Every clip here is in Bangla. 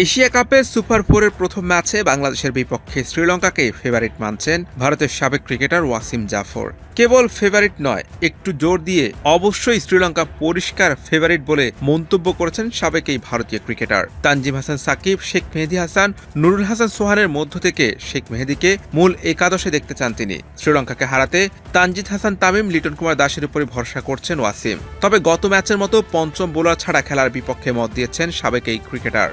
এশিয়া কাপে সুপার ফোরের প্রথম ম্যাচে বাংলাদেশের বিপক্ষে শ্রীলঙ্কাকে ফেভারিট মানছেন ভারতের সাবেক ক্রিকেটার ওয়াসিম জাফর। কেবল ফেভারিট নয়, একটু জোর দিয়ে অবশ্যই শ্রীলঙ্কা পরিষ্কার ফেভারিট বলে মন্তব্য করেছেন সাবেক এই ভারতীয় ক্রিকেটার তানজিম হাসান সাকিব, শেখ মেহেদি হাসান, নুরুল হাসান সোহানের মধ্য থেকে শেখ মেহেদিকে মূল একাদশে দেখতে চান তিনি। শ্রীলঙ্কাকে হারাতে তানজিদ হাসান তামিম, লিটন কুমার দাসের উপরে ভরসা করছেন ওয়াসিম। তবে গত ম্যাচের মতো পঞ্চম বোলার ছাড়া খেলার বিপক্ষে মত দিয়েছেন সাবেক এই ক্রিকেটার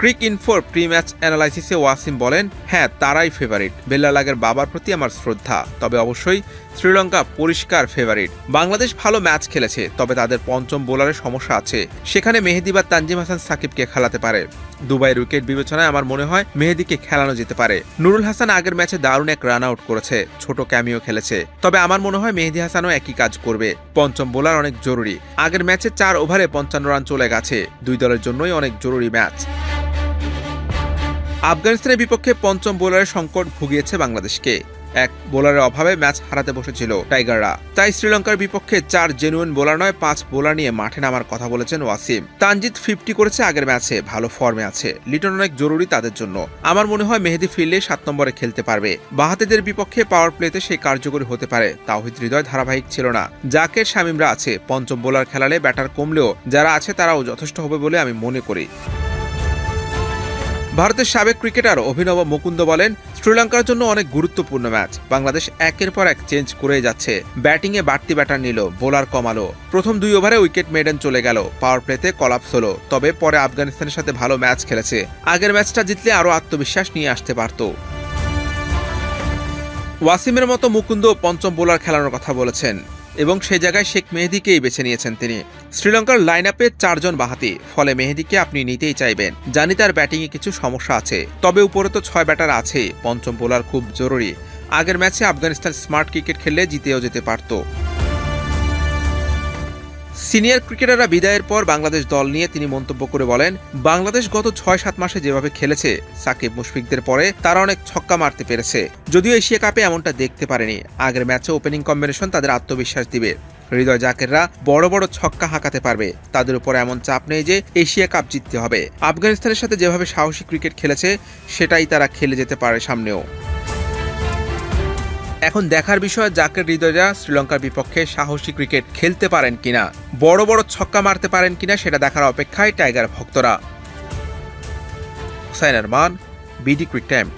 ক্রিক ইনফোর প্রি ম্যাচ অ্যানালাইসিসে ওয়াসিম বলেন হ্যাঁ তারাই ফেভারিট বেল্লালাগের বাবার প্রতি আমার শ্রদ্ধা। তবে অবশ্যই শ্রীলঙ্কা পরিষ্কার ফেভারিট বাংলাদেশ ভালো ম্যাচ খেলেছে, তবে তাদের পঞ্চম বোলারের সমস্যা আছে। সেখানে মেহেদি বা তানজিম হাসান সাকিবকে খেলাতে পারে। দুবাইয়ের উইকেট বিবেচনায় আমার মনে হয় মেহেদিকে খেলানো যেতে পারে। নুরুল হাসান আগের ম্যাচে দারুণ এক রান আউট করেছে, ছোট ক্যামিও খেলেছে। তবে আমার মনে হয় মেহেদি হাসানও একই কাজ করবে। পঞ্চম বোলার অনেক জরুরি। আগের ম্যাচে চার ওভারে পঞ্চান্ন রান চলে গেছে। দুই দলের জন্যই অনেক জরুরি ম্যাচ। আফগানিস্তানের বিপক্ষে পঞ্চম বোলারের সংকট ভুগিয়েছে বাংলাদেশকে। এক বোলারের অভাবে ম্যাচ হারাতে বসেছিল টাইগাররা। তাই শ্রীলঙ্কার বিপক্ষে চার জেনুইন বোলার নয়, পাঁচ বোলার নিয়ে মাঠে নামার কথা বলেছেন ওয়াসিম। তানজিদ ফিফটি করেছে আগের ম্যাচে, ভালো ফর্মে আছে। লিটন অনেক জরুরি তাদের জন্য। আমার মনে হয় মেহেদি ফিরলে সাত নম্বরে খেলতে পারবে। বাহাতিদের বিপক্ষে পাওয়ার প্লেতে সেই কার্যকরী হতে পারে। তাওহিদ হৃদয় ধারাবাহিক ছিল না। জাকের শামিমরা আছে, পঞ্চম বোলার খেলালে ব্যাটার কমলেও যারা আছে তারাও যথেষ্ট হবে বলে আমি মনে করি। ভারতের সাবেক ক্রিকেটার অভিনব মুকুন্দ বলেন, শ্রীলঙ্কার জন্য অনেক গুরুত্বপূর্ণ ম্যাচ। বাংলাদেশ একের পর এক চেঞ্জ করে যাচ্ছে। ব্যাটিংয়ে বাড়তি ব্যাটার নিল, বোলার কমালো। প্রথম দুই ওভারে উইকেট মেডেন চলে গেল, পাওয়ার প্লেতে কলাপস হলো, তবে পরে আফগানিস্তানের সাথে ভালো ম্যাচ খেলেছে। আগের ম্যাচটা জিতলে আরও আত্মবিশ্বাস নিয়ে আসতে পারত। ওয়াসিমের মতো মুকুন্দ পঞ্চম বোলার খেলানোর কথা বলেছেন, এবং সেই জায়গায় শেখ মেহেদিকেই বেছে নিয়েছেন তিনি। শ্রীলঙ্কার লাইন আপে চারজন বাহাতি, ফলে মেহেদিকে আপনি নিতেই চাইবেন। জানি তার ব্যাটিংয়ে কিছু সমস্যা আছে, তবে উপরে তো ছয় ব্যাটার আছে, পঞ্চম বোলার খুব জরুরি। আগের ম্যাচে আফগানিস্তান স্মার্ট ক্রিকেট খেললে জিতেও যেতে পারত। সিনিয়র ক্রিকেটাররা বিদায়ের পর বাংলাদেশ দল নিয়ে তিনি মন্তব্য করে বলেন, বাংলাদেশ গত ছয় সাত মাসে যেভাবে খেলেছে, সাকিব মুশফিকদের পরে তারা অনেক ছক্কা মারতে পেরেছে। যদিও এশিয়া কাপে এমনটা দেখতে পারেনি। আগের ম্যাচে ওপেনিং কম্বিনেশন তাদের আত্মবিশ্বাস দিবে। হৃদয় জাকেররা বড় বড় ছক্কা হাঁকাতে পারবে। তাদের উপর এমন চাপ নেই যে এশিয়া কাপ জিততে হবে। আফগানিস্তানের সাথে যেভাবে সাহসী ক্রিকেট খেলেছে, সেটাই তারা খেলে যেতে পারে সামনেও। এখন দেখার বিষয়, জাকের হৃদয়রা শ্রীলঙ্কার বিপক্ষে সাহসী ক্রিকেট খেলতে পারেন কিনা? বড় বড় ছক্কা মারতে পারেন কিনা, সেটা দেখার অপেক্ষায় টাইগার ভক্তরা। Hussain Arman, BD cric time.